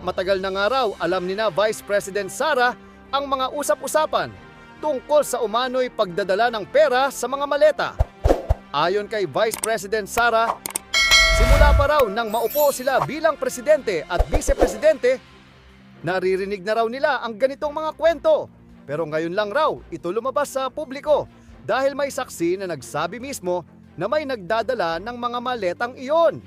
Matagal na nga raw alam ni na Vice President Sara ang mga usap-usapan tungkol sa umano'y pagdadala ng pera sa mga maleta. Ayon kay Vice President Sara, simula pa raw nang maupo sila bilang presidente at vice-presidente, naririnig na raw nila ang ganitong mga kwento. Pero ngayon lang raw ito lumabas sa publiko dahil may saksi na nagsabi mismo na may nagdadala ng mga maletang iyon.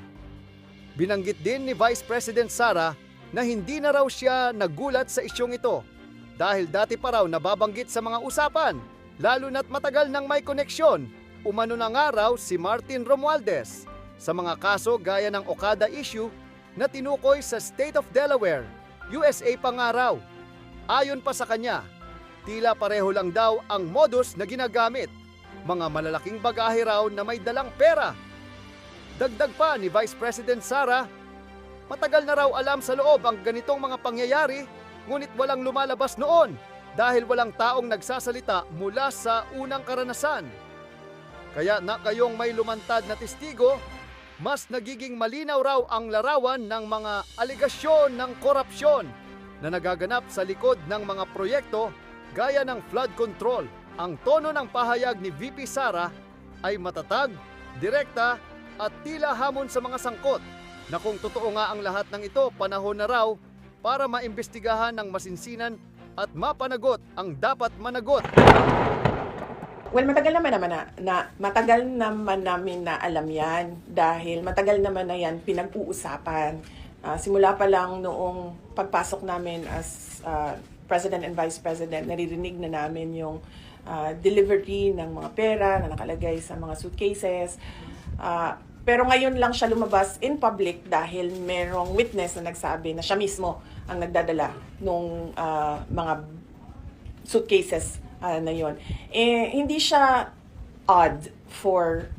Binanggit din ni Vice President Sara na hindi na raw siya nagulat sa isyong ito. Dahil dati pa raw nababanggit sa mga usapan lalo na't matagal nang may koneksyon umano na nga raw si Martin Romualdez sa mga kaso gaya ng Okada issue na tinukoy sa State of Delaware, USA pa nga raw. Ayon pa sa kanya, tila pareho lang daw ang modus na ginagamit, mga malalaking bagahe raw na may dalang pera. Dagdag pa ni Vice President Sara, matagal na raw alam sa loob ang ganitong mga pangyayari ngunit walang lumalabas noon dahil walang taong nagsasalita mula sa unang karanasan. Kaya na kayong may lumantad na testigo, mas nagiging malinaw raw ang larawan ng mga aligasyon ng korupsyon na nagaganap sa likod ng mga proyekto gaya ng flood control. Ang tono ng pahayag ni VP Sara ay matatag, direkta at tila hamon sa mga sangkot na kung totoo nga ang lahat ng ito, panahon na raw para maimbestigahan ng masinsinan at mapanagot ang dapat managot. Well, matagal naman naman na, na matagal naman namin na alam yan dahil matagal naman na yan pinag-uusapan. Ah, simula pa lang noong pagpasok namin as ah, President and Vice President, naririnig na namin yung ah, delivery ng mga pera na nakalagay sa mga suitcases. Ah, pero ngayon lang siya lumabas in public dahil merong witness na nagsabi na siya mismo ang nagdadala nung ah, mga suitcases ah, na yon. Eh, hindi siya odd for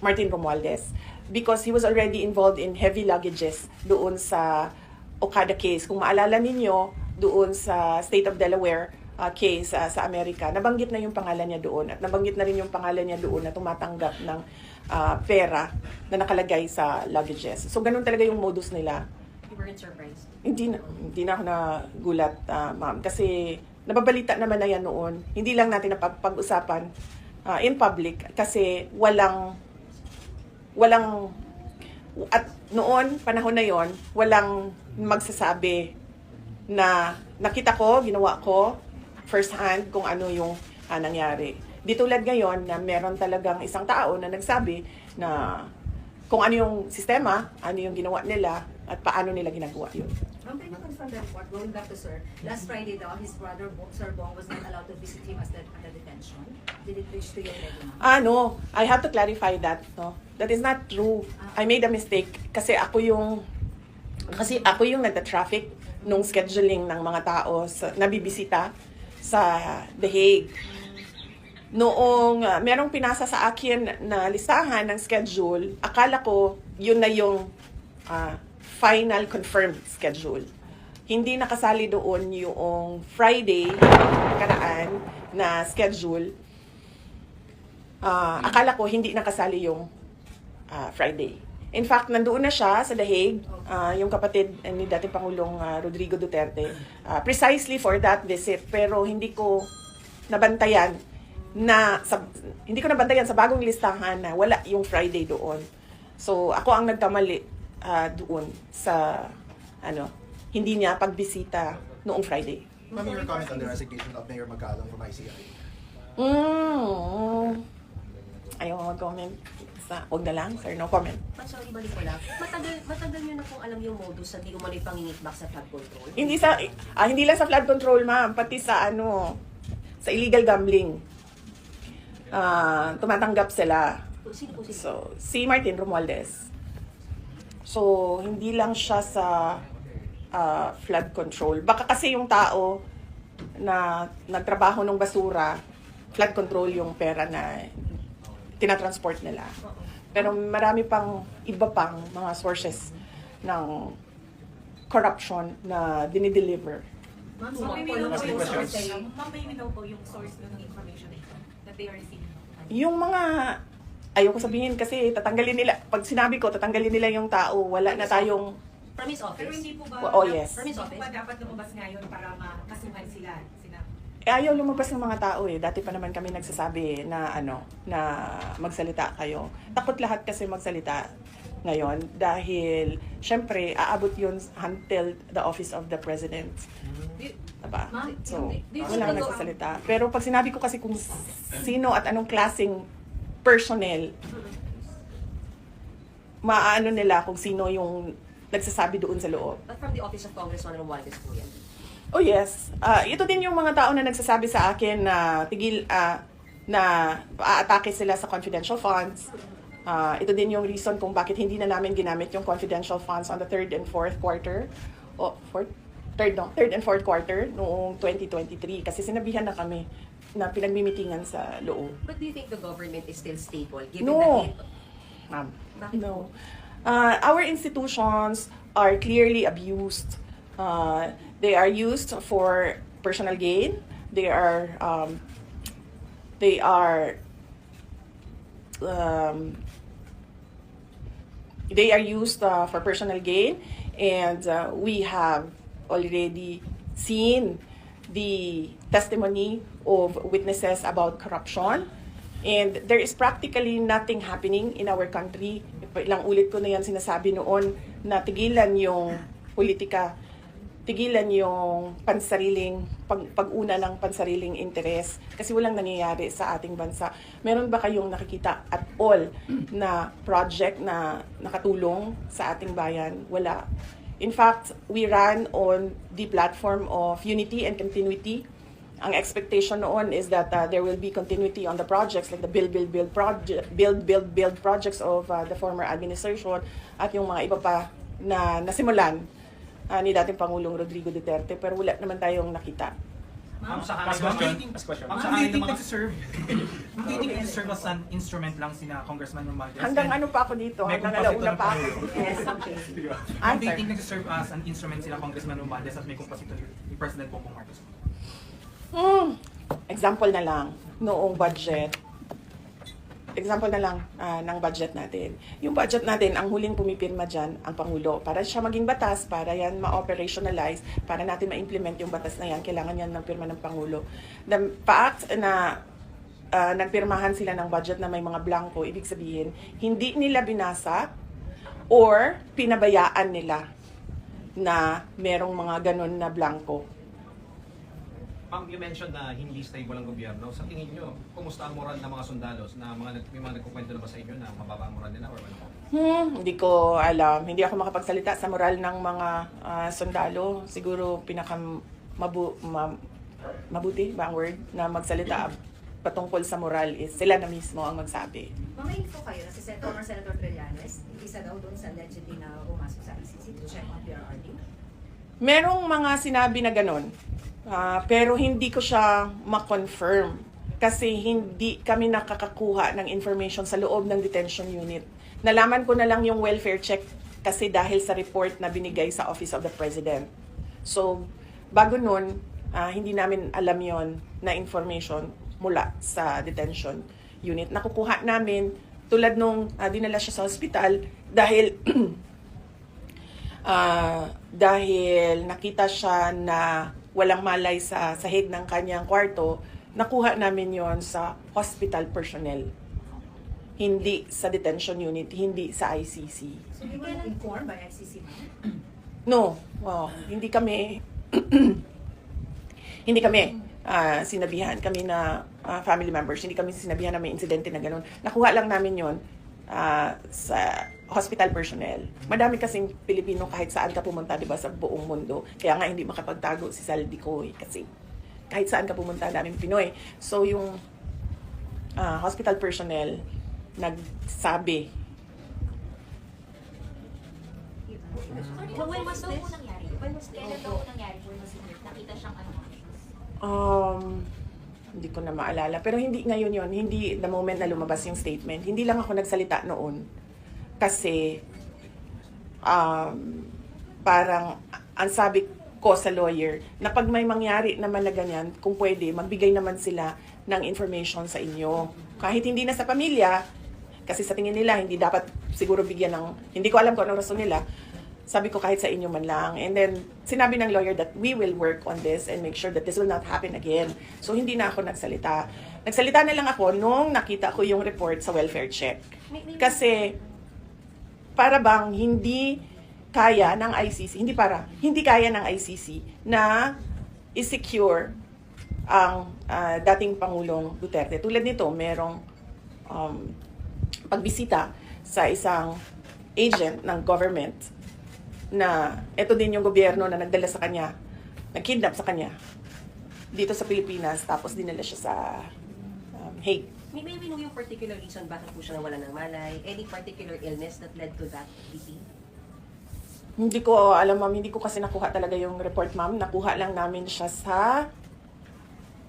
Martin Romualdez because he was already involved in heavy luggages doon sa Okada case. Kung maalala ninyo, doon sa State of Delaware ah, case ah, sa Amerika, nabanggit na yung pangalan niya doon at nabanggit na rin yung pangalan niya doon na tumatanggap ng ah, pera na nakalagay sa luggages. So, ganun talaga yung modus nila. You weren't surprised. Hindi na, hindi na ako nagulat, ah, ma'am. Kasi nababalita naman na yan noon. Hindi lang natin napag-usapan ah, in public kasi walang walang at noon, panahon na yon walang magsasabi na nakita ko, ginawa ko first hand kung ano yung ah, nangyari. Di tulad ngayon na meron talagang isang tao na nagsabi na kung ano yung sistema, ano yung ginawa nila, at paano nila ginagawa yun. Can you confirm the report? Going back to Sir, last Friday daw, his brother, Sir Bong, was not allowed to visit him as the, at the detention. Did it reach to you already? Ah, no. I have to clarify that, no. That is not true. I made a mistake kasi ako yung kasi ako yung nagta-traffic nung scheduling ng mga tao sa nabibisita sa The Hague. Noong ah, merong pinasa sa akin na listahan ng schedule, akala ko yun na yung ah, final confirmed schedule. Hindi nakasali doon yung Friday karaan na schedule Ah, akala ko hindi nakasali yung ah, Friday. In fact, nandoon na siya sa Hague, ah, yung kapatid ni dating Pangulong ah, Rodrigo Duterte, ah, precisely for that visit. Pero hindi ko nabantayan na sa, hindi ko nabantayan sa bagong listahan na wala yung Friday doon. So, ako ang nagkamali ah, doon sa ano, hindi niya pagbisita noong Friday. Ma'am, your comment on the resignation of Mayor Magalang from ICI. Mm. Ayaw mag-comment. Sa, huwag na lang, sir. No comment. But sorry, balik ko lang. Matagal, matagal nyo na pong alam yung modus sa di umano yung pangingitbak sa flood control. Hindi sa ah, hindi lang sa flood control, ma'am, pati sa ano sa illegal gambling. Ah, tumatanggap sila. Sino po sino? So, si Martin Romualdez. So, hindi lang siya sa ah, flood control. Baka kasi yung tao na nagtrabaho ng basura, flood control yung pera na tinatransport nila. Pero marami pang iba pang mga sources ng corruption na dinideliver. Ma'am, So, up po yung source. Ma'am, po yung source ng information na ito that they are receiving. Yung mga ayoko sabihin kasi tatanggalin nila pag sinabi ko tatanggalin nila yung tao wala na tayong From his office? Pero hindi po ba, Oh, yes. From his office? ba dapat lumabas ngayon para makasuhan sila? Eh, ayaw lumabas ng mga tao eh. Dati pa naman kami nagsasabi na ano, na magsalita kayo. Takot lahat kasi magsalita ngayon dahil syempre aabot yun until the office of the president. Diba? So, wala go- nagsasalita. Pero pag sinabi ko kasi kung sino at anong klaseng personnel, maaano nila kung sino yung nagsasabi doon sa loob. But from the office of Congressman Romualdez po yan. Oh yes. Ah, ito din yung mga tao na nagsasabi sa akin na tigil ah, na aatake sila sa confidential funds. Ah, ito din yung reason kung bakit hindi na namin ginamit yung confidential funds on the third and fourth quarter. O, fourth? Third, no? Third and fourth quarter noong 2023. Kasi sinabihan na kami na pinagmimitingan sa loob. But do you think the government is still stable given No. the hit? Ma'am. No. Uh, our institutions are clearly abused. Uh, they are used for personal gain. They are um, they are um, they are used uh, for personal gain, and uh, we have already seen the testimony of witnesses about corruption. And there is practically nothing happening in our country. Ilang ulit ko na yan sinasabi noon na tigilan yung politika, tigilan yung pansariling, pag, pag-una ng pansariling interes kasi walang nangyayari sa ating bansa. Meron ba kayong nakikita at all na project na nakatulong sa ating bayan? Wala. In fact, we ran on the platform of unity and continuity. Ang expectation noon is that uh, there will be continuity on the projects like the build, build, build project, build, build, build projects of uh, the former administration at yung mga iba pa na nasimulan uh, ni dating Pangulong Rodrigo Duterte pero wala naman tayong nakita. Ma'am, sa Last hangin question. naman, Last question. Ma'am, do you think nagsiserve? Ma'am, do you think nagsiserve as an instrument lang sina Congressman Romualdez? Hanggang ano pa ako dito, hanggang alauna na pa ako. Yes, okay. Ma'am, do you think nagsiserve as an instrument sila Congressman Romualdez at may kumpasito ni President Bongbong Marcos? Hmm. Example na lang, noong budget, example na lang ah, ng budget natin. Yung budget natin, ang huling pumipirma dyan, ang Pangulo. Para siya maging batas, para yan ma-operationalize, para natin ma-implement yung batas na yan, kailangan yan ng pirma ng Pangulo. The fact na ah, nagpirmahan sila ng budget na may mga blanco, ibig sabihin, hindi nila binasa or pinabayaan nila na merong mga ganun na blanco. Ma'am, you mentioned na hindi stable ang gobyerno. Sa tingin nyo, kumusta ang moral ng mga sundalos na mga, nag- may mga nagkukwento na ba sa inyo na mababa ang moral nila or ano? Hmm, hindi ko alam. Hindi ako makapagsalita sa moral ng mga ah, sundalo. Siguro pinaka mabu ma- mabuti ba ang word na magsalita patungkol sa moral is sila na mismo ang magsabi. Ma'am, may info kayo na si Sen- former Senator Trillanes, isa daw doon sa allegedly na pumasok sa ICC to check on PRRD. Merong mga sinabi na ganun, ah, pero hindi ko siya ma-confirm kasi hindi kami nakakakuha ng information sa loob ng detention unit. Nalaman ko na lang yung welfare check kasi dahil sa report na binigay sa Office of the President. So, bago nun, ah, hindi namin alam yon na information mula sa detention unit. Nakukuha namin tulad nung ah, dinala siya sa hospital dahil Ah, dahil nakita siya na walang malay sa sahig ng kanyang kwarto, nakuha namin yon sa hospital personnel. Hindi sa detention unit, hindi sa ICC. So, you were informed by ICC? No, oh, hindi kami hindi kami ah, sinabihan kami na ah, family members, hindi kami sinabihan na may insidente na ganun. Nakuha lang namin yon ah, sa hospital personnel. Madami kasing Pilipino kahit saan ka pumunta, 'di ba, sa buong mundo. Kaya nga hindi makapagtago si Saldi Coy kasi kahit saan ka pumunta, daming Pinoy. So yung ah, hospital personnel nagsabi When, when was nangyari? When was, kailan daw nangyari secret? Nakita siyang ano? Um, hindi ko na maalala. Pero hindi ngayon yon hindi the moment na lumabas yung statement. Hindi lang ako nagsalita noon. Kasi, um, parang, ang sabi ko sa lawyer, na pag may mangyari naman na ganyan, kung pwede, magbigay naman sila ng information sa inyo. Kahit hindi na sa pamilya, kasi sa tingin nila, hindi dapat siguro bigyan ng, hindi ko alam kung anong rason nila, sabi ko kahit sa inyo man lang. And then, sinabi ng lawyer that we will work on this and make sure that this will not happen again. So, hindi na ako nagsalita. Nagsalita na lang ako nung nakita ko yung report sa welfare check. Kasi, para bang hindi kaya ng ICC, hindi para, hindi kaya ng ICC na i-secure ang ah, dating Pangulong Duterte. Tulad nito, merong um, pagbisita sa isang agent ng government na ito din yung gobyerno na nagdala sa kanya, nag-kidnap sa kanya dito sa Pilipinas tapos dinala siya sa um, Hague. May, may we know yung particular reason bakit po siya nawala ng malay? Any particular illness that led to that, VP? Hindi ko alam ma'am, hindi ko kasi nakuha talaga yung report ma'am. Nakuha lang namin siya sa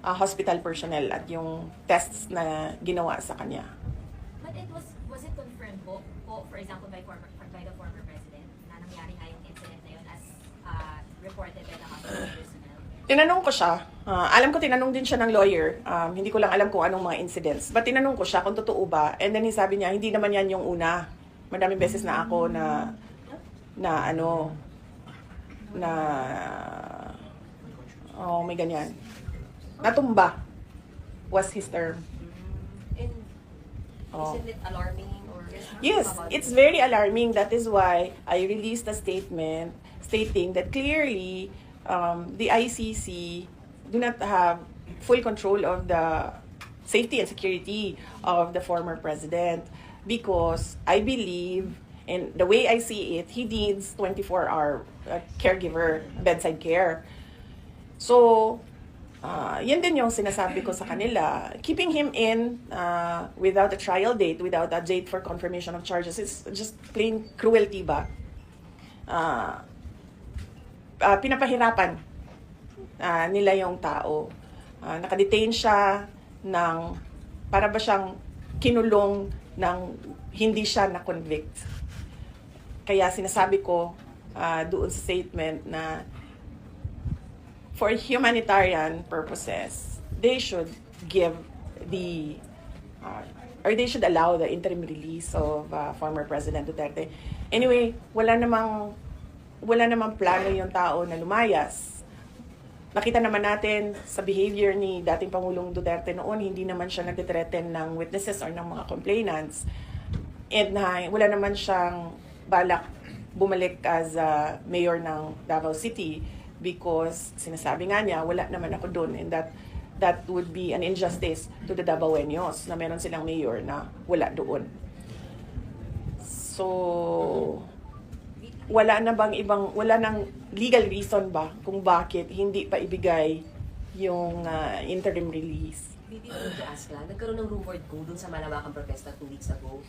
ah, hospital personnel at yung tests na ginawa sa kanya. But it was, was it confirmed po, po for example, by former, by the former president na nangyari nga yung incident na yun as uh, reported by the hospital personnel? Tinanong ko siya, ah, alam ko tinanong din siya ng lawyer, um, hindi ko lang alam kung anong mga incidents. But tinanong ko siya kung totoo ba, and then sabi niya, hindi naman yan yung una. Madaming beses na ako na, na ano, na, oh, may ganyan. Natumba was his term. And Oh. isn't it alarming or Yes, it's it? very alarming. That is why I released a statement stating that clearly um, the ICC do not have full control of the safety and security of the former president because I believe, and the way I see it, he needs 24-hour uh, caregiver bedside care. So, Ah, yan din yung sinasabi ko sa kanila. Keeping him in uh, without a trial date, without a date for confirmation of charges, is just plain cruelty ba? Ah, ah, pinapahirapan ah, nila yung tao. Ah, nakadetain siya ng, para ba siyang kinulong ng hindi siya na-convict. Kaya sinasabi ko ah, doon sa statement na for humanitarian purposes, they should give the uh, or they should allow the interim release of uh, former President Duterte. Anyway, wala namang wala namang plano yung tao na lumayas. Nakita naman natin sa behavior ni dating Pangulong Duterte noon, hindi naman siya nagtitreten ng witnesses or ng mga complainants. And na wala naman siyang balak bumalik as a mayor ng Davao City because sinasabi nga niya, wala naman ako doon and that that would be an injustice to the Davaoenos na meron silang mayor na wala doon. So, wala na bang ibang, wala nang legal reason ba kung bakit hindi pa ibigay yung ah, interim release? VP, I want to ask lang, nagkaroon ng rumored go dun sa malawakang protesta two weeks ago.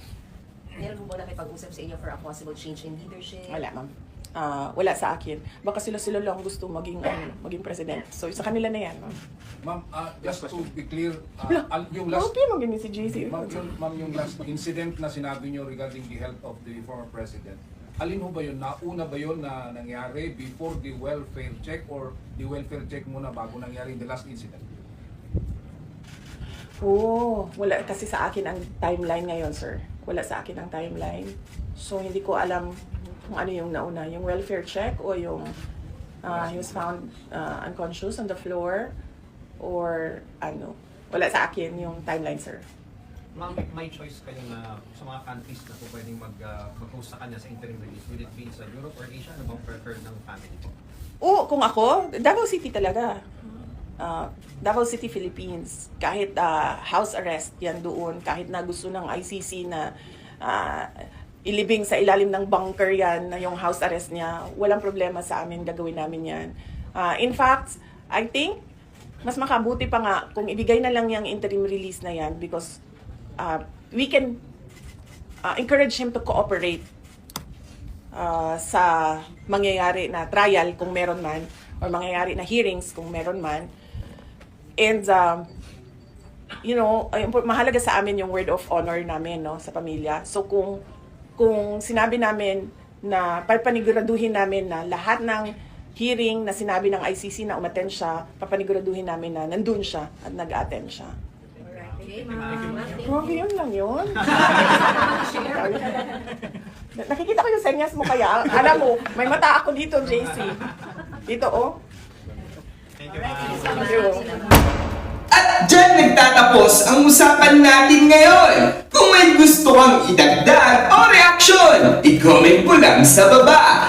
Meron mo ba nakipag-usap sa inyo for a possible change in leadership? Wala, ma'am. Ah, wala sa akin. Baka sila-sila lang gusto maging ano, maging president. So, sa kanila na yan, ma'am. Ma'am, ah, just to be clear, ah, al- yung last Okay, maging si JC. Ma'am, yung, ma'am, yung last incident na sinabi nyo regarding the health of the former president, alin ho ba yun? Nauna ba yun na nangyari before the welfare check or the welfare check muna bago nangyari the last incident? Oo, wala kasi sa akin ang timeline ngayon, sir. Wala sa akin ang timeline. So, hindi ko alam kung ano yung nauna, yung welfare check o yung uh, he was found uh, unconscious on the floor or ano. Wala sa akin yung timeline, sir. Ma'am, may choice kayo na sa mga countries na po pwedeng mag, uh, mag-host sa kanya sa interim release. Will it be sa Europe or Asia? Ano bang preferred ng family po? Oo, kung ako, Davao City talaga. Uh, Davao City, Philippines. Kahit uh, house arrest yan doon, kahit na gusto ng ICC na uh, ilibing sa ilalim ng bunker yan na yung house arrest niya, walang problema sa amin, gagawin namin yan. Uh, in fact, I think, mas makabuti pa nga kung ibigay na lang yung interim release na yan because uh, we can uh, encourage him to cooperate uh, sa mangyayari na trial kung meron man or mangyayari na hearings kung meron man. And um, you know, mahalaga sa amin yung word of honor namin no sa pamilya. So kung kung sinabi namin na papaniguraduhin namin na lahat ng hearing na sinabi ng ICC na umattend siya, papaniguraduhin namin na nandun siya at nag-attend siya. Okay, ma'am. Grabe yun lang yun. Nakikita ko yung senyas mo kaya. Alam mo, may mata ako dito, JC. Dito, oh. Thank you, ma'am. At dyan nagtatapos ang usapan natin ngayon. Kung may gusto kang idagdag o reaksyon, i-comment mo lang sa baba.